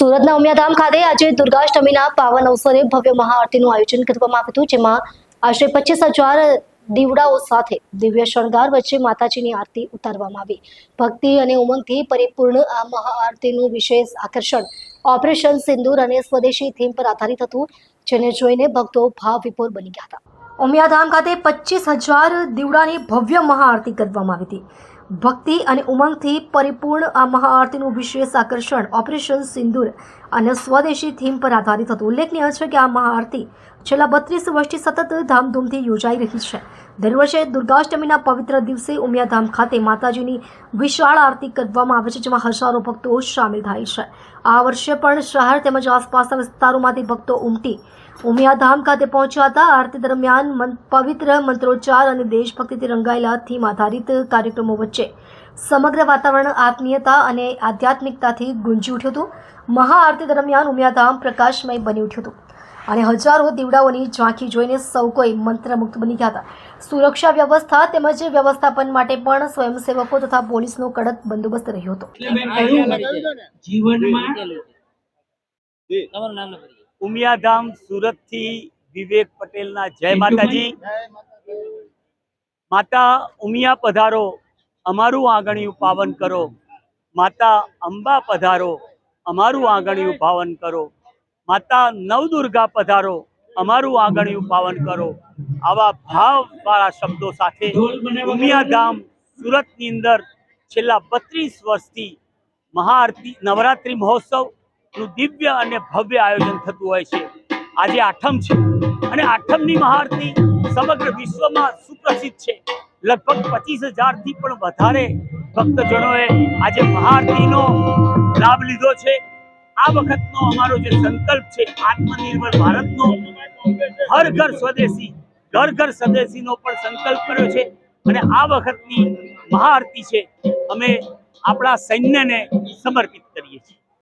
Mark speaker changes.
Speaker 1: સુરતના ઉમિયાધામ ખાતે આજે દુર્ગાષ્ટમીના પાવન અવસરે ભવ્ય મહાઆરતીનું આયોજન કરવામાં આવ્યું હતું, જેમાં આશરે પચીસ હજાર દીવડાઓ સાથે દિવ્ય શણગાર વચ્ચે માતાજીની આરતી ઉતારવામાં આવી. ભક્તિ અને ઉમંગથી પરિપૂર્ણ આ મહાઆરતીનું વિશેષ આકર્ષણ ઓપરેશન સિંદૂર અને સ્વદેશી થીમ પર આધારિત હતું, જેને જોઈને ભક્તો ભાવ વિભોર બની ગયા હતા. ઉમિયાધામ ખાતે પચીસ હજાર દીવડાની ભવ્ય મહાઆરતી કરવામાં આવી હતી. ભક્તિ અને ઉમંગથી પરિપૂર્ણ આ મહાઆરતીનું વિશેષ આકર્ષણ ઓપરેશન સિંદૂર અને સ્વદેશી થીમ પર આધારિત હતું. ઉલ્લેખનીય છે કે આ મહાઆરતી છેલ્લા બત્રીસ વર્ષથી સતત ધામધૂમથી યોજાઈ રહી છે. દર વર્ષે દુર્ગાષ્ટમીના પવિત્ર દિવસે ઉમિયાધામ ખાતે માતાજીની વિશાળ આરતી કરવામાં આવે છે, જેમાં હજારો ભક્તો સામેલ થાય છે. આ વર્ષે પણ શહેર તેમજ આસપાસના વિસ્તારોમાંથી ભક્તો ઉમટી ઉમિયાધામ ખાતે પહોંચ્યા હતા. આરતી દરમિયાન પવિત્ર મંત્રોચ્ચાર અને દેશભક્તિથી રંગાયેલા થીમ આધારિત કાર્યક્રમો વચ્ચે સમગ્ર વાતાવરણ આત્મીયતા અને આધ્યાત્મિકતાથી ગુંજી ઉઠ્યું હતું. મહાઆરતી દરમિયાન ઉમિયાધામ પ્રકાશમય બની ઉઠ્યું હતું. અને હજારો દીવડાઓની ઝાંખી જોઈને સૌ કોઈ મંત્રમુગ્ધ બની ગયા હતા. સુરક્ષા વ્યવસ્થા તેમજ વ્યવસ્થાપન માટે પણ સ્વયંસેવકો તથા પોલીસનો કડક બંદોબસ્ત રહ્યો હતો.
Speaker 2: જીવનમાં ઉમિયાધામ સુરતથી વિવેક પટેલના જય માતાજી. માતા ઉમિયા પધારો અમારું આંગણિયું પાવન કરો. માતા અંબા પધારો અમારું આંગણિયું પાવન કરો. માતા નવદુર્ગા પધારો, અમારું આંગણિયું પાવન કરો. આવા ભાવવાળા શબ્દો સાથે ઉમિયાધામ સુરતની અંદર છેલ્લા બત્રીસ વર્ષથી મહાઆરતી, નવરાત્રિ મહોત્સવનું દિવ્ય અને ભવ્ય આયોજન થતું હોય છે. આજે આઠમ છે અને આઠમની મહાઆરતી સમગ્ર વિશ્વમાં સુપ્રસિદ્ધ છે. લગભગ પચીસ હજારથી પણ વધારે ભક્તજનોએ આજે મહાઆરતીનો લાભ લીધો છે. આ વખતનો અમારો જે સંકલ્પ છે, આત્મનિર્ભર ભારતનો, હર ઘર સ્વદેશી, ઘર ઘર સ્વદેશીનો પણ સંકલ્પ કર્યો છે. અને આ વખતની મહાઆરતી છે, અમે આપણા સૈન્યને સમર્પિત કરીએ છીએ.